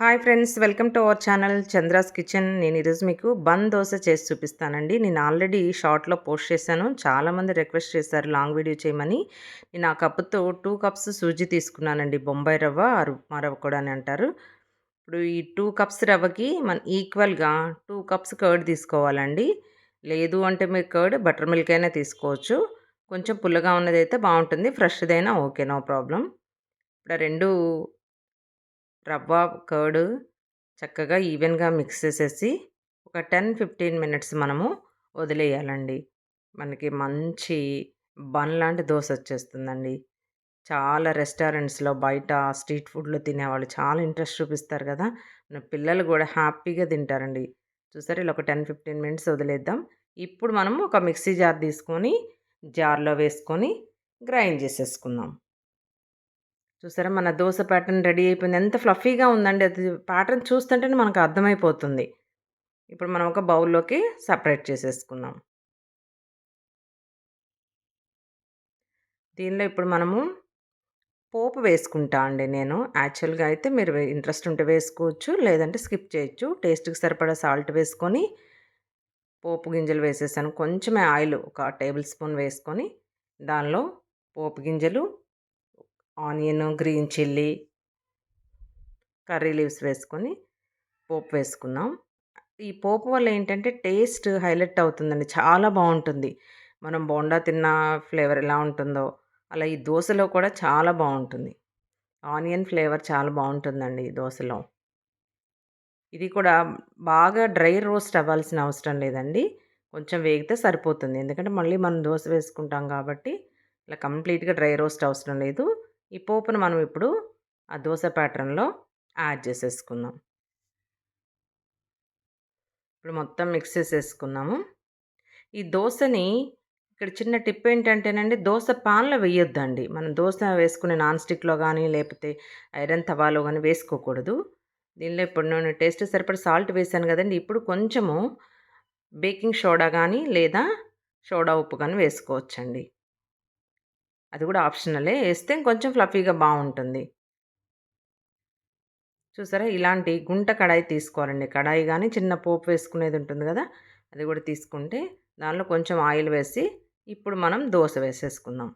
Hi friends welcome to our channel Chandra's kitchen. నేను ఈరోజు మీకు బన్ దోశ చేసి చూపిస్తానండి. నేను ఆల్రెడీ షార్ట్లో పోస్ట్ చేశాను. చాలామంది రిక్వెస్ట్ చేశారు లాంగ్ వీడియో చేయమని. నేను ఆ కప్పుతో టూ కప్స్ సూజీ తీసుకున్నానండి. బొంబాయి రవ్వ ఆరు ఉప్మా రవ్వ కూడా అని అంటారు. ఇప్పుడు ఈ టూ కప్స్ రవ్వకి మన ఈక్వల్గా టూ కప్స్ కర్డ్ తీసుకోవాలండి. లేదు అంటే మీరు కర్డ్ బటర్ మిల్క్ అయినా తీసుకోవచ్చు. కొంచెం పుల్లగా ఉన్నదైతే బాగుంటుంది. ఫ్రెష్దైనా ఓకే నో ప్రాబ్లం ఇప్పుడు రెండు రవ్వ కర్డ్ చక్కగా ఈవెన్గా మిక్స్ చేసేసి ఒక టెన్ ఫిఫ్టీన్ మినిట్స్ మనము వదిలేయాలండి. మనకి మంచి బన్ లాంటి దోశ వచ్చేస్తుందండి. చాలా రెస్టారెంట్స్లో బయట స్ట్రీట్ ఫుడ్లో తినేవాళ్ళు చాలా ఇంట్రెస్ట్ చూపిస్తారు కదా! మన పిల్లలు కూడా హ్యాపీగా తింటారండి. చూసారు ఇలా ఒక టెన్ ఫిఫ్టీన్ మినిట్స్ వదిలేద్దాం. ఇప్పుడు మనము ఒక మిక్సీ జార్ తీసుకొని జార్లో వేసుకొని గ్రైండ్ చేసేసుకుందాం. చూసారా? మన దోశ ప్యాటర్న్ రెడీ అయిపోయింది. ఎంత ఫ్లఫీగా ఉందండి అది. ప్యాటర్న్ చూస్తుంటేనే మనకు అర్థమైపోతుంది. ఇప్పుడు మనం ఒక బౌల్లోకి సపరేట్ చేసేసుకుందాం. దీనిలో ఇప్పుడు మనము పోపు వేసుకుంటా అండి నేను. యాక్చువల్గా అయితే మీరు ఇంట్రెస్ట్ ఉంటే వేసుకోవచ్చు లేదంటే స్కిప్ చేయొచ్చు. టేస్ట్కి సరిపడా సాల్ట్ వేసుకొని పోపు గింజలు వేసేసాను. కొంచెమే ఆయిల్ ఒక టేబుల్ స్పూన్ వేసుకొని దానిలో పోపు గింజలు onion green chilli curry leaves వేసుకొని పోపు వేసుకున్నాం. ఈ పోపు వల్ల ఏంటంటే టేస్ట్ హైలైట్ అవుతుందండి. చాలా బాగుంటుంది. మనం బోండా తిన్న ఫ్లేవర్ ఎలా ఉంటుందో అలా ఈ దోశలో కూడా చాలా బాగుంటుంది. ఆనియన్ ఫ్లేవర్ చాలా బాగుంటుందండి ఈ దోశలో. ఇది కూడా బాగా డ్రై రోస్ట్ అవ్వాల్సిన అవసరం లేదండి. కొంచెం వేగితే సరిపోతుంది. ఎందుకంటే మళ్ళీ మనం దోశ వేసుకుంటాం కాబట్టి ఇలా కంప్లీట్గా డ్రై రోస్ట్ అవసరం లేదు. ఈ పోపును మనం ఇప్పుడు ఆ దోశ ప్యాటర్న్లో యాడ్ చేసేసుకుందాం. ఇప్పుడు మొత్తం మిక్స్ చేసేసుకున్నాము. ఈ దోశని ఇక్కడ చిన్న టిప్ ఏంటంటేనండి దోశ పాన్లో వేయొద్దండి. మనం దోశ వేసుకునే నాన్ స్టిక్లో కానీ లేకపోతే ఐరన్ తవాలో కానీ వేసుకోకూడదు. దీనిలో ఇప్పుడు నేను టేస్ట్ సరిపడి సాల్ట్ వేసాను కదండి. ఇప్పుడు కొంచెము బేకింగ్ సోడా కానీ లేదా సోడా ఉప్పు కానీ వేసుకోవచ్చండి. అది కూడా ఆప్షనలే. వేస్తే కొంచెం ఫ్లఫీగా బాగుంటుంది చూసారా? ఇలాంటి గుంట కడాయి తీసుకోవాలండి. కడాయి కానీ చిన్న పోపు వేసుకునేది ఉంటుంది కదా? అది కూడా తీసుకుంటే దానిలో కొంచెం ఆయిల్ వేసి ఇప్పుడు మనం దోశ వేసేసుకుందాం.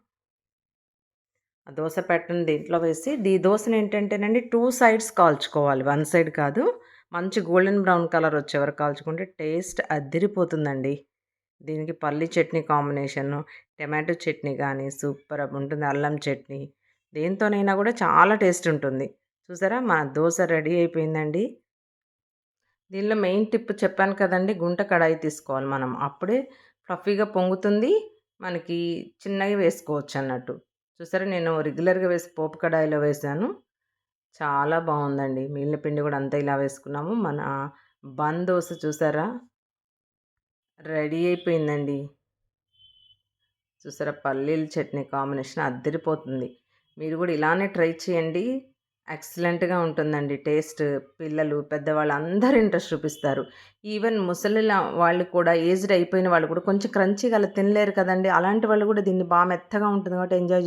ఆ దోశ పెట్టను దీంట్లో వేసి దీ దోశను ఏంటంటేనండి టూ సైడ్స్ కాల్చుకోవాలి. వన్ సైడ్ కాదు. మంచి గోల్డెన్ బ్రౌన్ కలర్ వచ్చే వరకు కాల్చుకుంటే టేస్ట్ అద్దిరిపోతుందండి దీనికి పల్లి చట్నీ కాంబినేషను టమాటో చట్నీ కానీ సూపర్ ఉంటుంది అల్లం చట్నీ. దేంతోనైనా కూడా చాలా టేస్ట్ ఉంటుంది. చూసారా? మన దోశ రెడీ అయిపోయిందండి. దీనిలో మెయిన్ టిప్ చెప్పాను కదండి గుంట కడాయి తీసుకోవాలి మనం. అప్పుడే ఫ్లఫీగా పొంగుతుంది మనకి చిన్నగా వేసుకోవచ్చు అన్నట్టు. చూసారా? నేను రెగ్యులర్గా వేసి పోపు కడాయిలో వేసాను. చాలా బాగుందండి. మిగిలిన పిండి కూడా అంతా ఇలా వేసుకున్నాము. మన బన్ దోశ చూసారా? రెడీ అయిపోయిందండి. చూసారా పల్లీల చట్నీ కాంబినేషన్ అద్దరిపోతుంది. మీరు కూడా ఇలానే ట్రై చేయండి. ఎక్సలెంట్గా ఉంటుందండి టేస్ట్. పిల్లలు పెద్దవాళ్ళు అందరు ఇంట్రెస్ట్ చూపిస్తారు. ఈవెన్ ముసలి వాళ్ళు కూడా ఏజ్డ్ అయిపోయిన వాళ్ళు కూడా కొంచెం క్రంచీగా అలా తినలేరు కదండి. అలాంటి వాళ్ళు కూడా దీన్ని బాగా మెత్తగా ఉంటుంది కాబట్టి ఎంజాయ్